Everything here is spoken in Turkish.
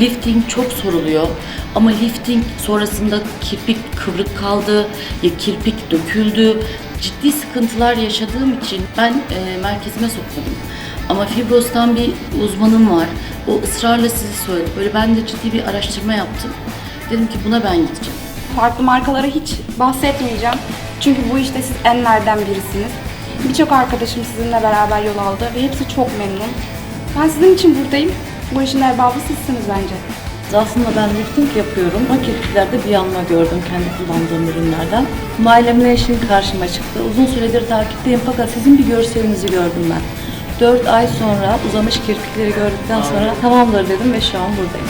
Lifting çok soruluyor ama lifting sonrasında kirpik kıvrık kaldı, ya kirpik döküldü. Ciddi sıkıntılar yaşadığım için ben e, merkezime sokmadım. Ama fibrostan bir uzmanım var. O ısrarla sizi söyledi. Böyle ben de ciddi bir araştırma yaptım. Dedim ki buna ben gideceğim. Farklı markalara hiç bahsetmeyeceğim. Çünkü bu işte siz enlerden birisiniz. Birçok arkadaşım sizinle beraber yol aldı ve hepsi çok memnun. Ben sizin için buradayım. Bu işin erbabı sizsiniz bence. Aslında ben lifting yapıyorum ama kirpiklerde bir yanma gördüm kendi kullandığım ürünlerden. Mylemle şimdi karşıma çıktı. Uzun süredir takipteyim fakat sizin bir görselinizi gördüm ben. 4 ay sonra uzamış kirpikleri gördükten sonra tamamdır dedim ve şu an buradayım.